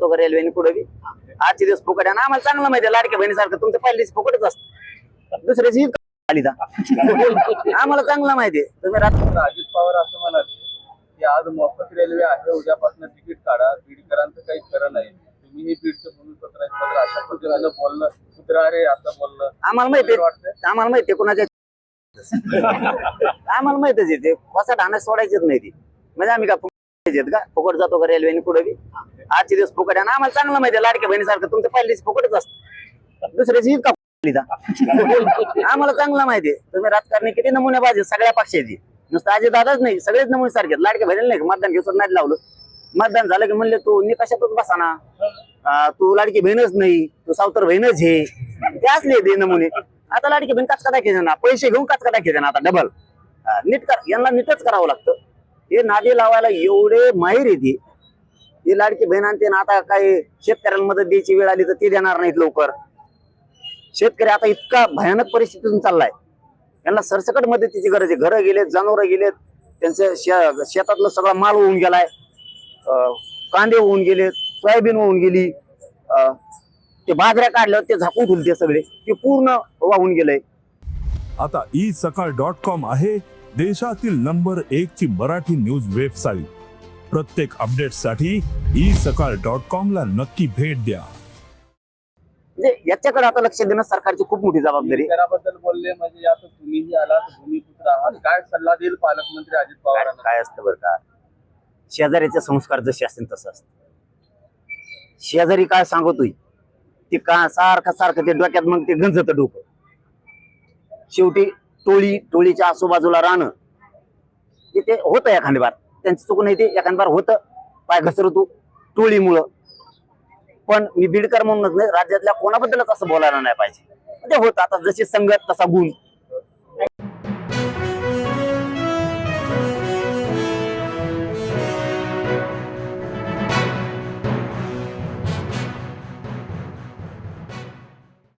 जातो का रेल्वेने कुठे बी? आजचे दिवस फुकट आहे आणि आम्हाला चांगलं माहिती लाडक्या बहिणीसारखं. तुमचं पहिल्याच फुकटच असतं. दुसऱ्याची आली का आम्हाला चांगलं माहिती आहे. तुम्ही अजित पवार असं म्हणाले की आज मोफत रेल्वे आहे उद्यापासून तिकीट काढा. बीडकरांचं काही खरं नाही. तुम्ही हे बीडचं भूमिपत्र आहे पत्र अशा पद्धतीनं बोलणं कुत्रा रे असं बोलणं. आम्हाला माहिती आम्हाला माहिती कोणाच्या आम्हाला माहितच कसा ढाणं सोडायचेच नाही ती. म्हणजे आम्ही का का? फुकट जातो का रेल्वेने कुठे बी? आजचे दिवस फुकट आहे आणि आम्हाला चांगलं माहिती आहे लाडक्या बहिणीसारखं. तुमचं पहिले फुकटच असतं. दुसऱ्याची का आम्हाला चांगलं माहिती आहे. तुम्ही राजकारणी किती नमुने पाहिजे सगळ्या पक्षाची. नुसतं आजी दादाच नाही सगळेच नमुने सारखे आहेत. लाडक्या बहिणीला नाही का मतदान घेऊन नाही लावलं? मतदान झालं की म्हणले तू निकशातच बसा ना. तू लाडकी बहीणच नाही तू सावतर बहीणच हे ते असले ते नमुने. आता लाडकी बहीण काचका दाखवायचे ना पैसे घेऊन काचका दाखवायचे ना आता डबल नीट कर. यांना नीटच करावं लागतं. हे नादी लावायला एवढे माहीर येते ही लाडकी बहीण आणते ना आता काय शेतकऱ्यांना मदत द्यायची वेळ आली तर ती देणार नाहीत लवकर. शेतकरी आता इतका भयानक परिस्थितीतून चाललाय. त्यांना सरसकट मदतीची गरज आहे. घरं गेलेत जनावरं गेलेत त्यांचं शे- शेतातलं सगळा माल होऊन गेलाय. अं, कांदे होऊन गेलेत सोयाबीन होऊन गेली. अं, ते बाजऱ्या काढल्यावर ते झाकून ठेवले सगळे. ते पूर्ण वाहून गेलंय. आता ई सकाळ डॉट कॉम आहे. देशातील नंबर एक ची मराठी न्यूज वेबसाईट. प्रत्येक अपडेटसाठी ई सकाळ डॉट कॉम ला नक्की भेट द्या. म्हणजे याच्याकडे आता लक्ष देणं सरकारची खूप मोठी जबाबदारी. आहे. बीडकराबद्दल बोलले म्हणजे आता तुम्हीही आलात भूमिपुत्र आहात. काय सल्ला देईल पालकमंत्री अजित काय पवारांना? काय असतं बरं का? शेजाऱ्याचे संस्कार जसे असतील तसं असतं. शेजारी काय सांगतोय? ते का सारखं सारखं ते डोक्यात मग ते गंजत डोकं. शेवटी टोळी टोळीच्या आजूबाजूला राहणं तिथे ते होतं एखादी बार. त्यांची चुकून येते ते बार होतं. पाय घसरतो टोळीमुळं. पण मी बीडकर म्हणूनच नाही राज्यातल्या कोणाबद्दलच असं बोलायला नाही पाहिजे. ते होतं. आता जशी संगत तसा गुण.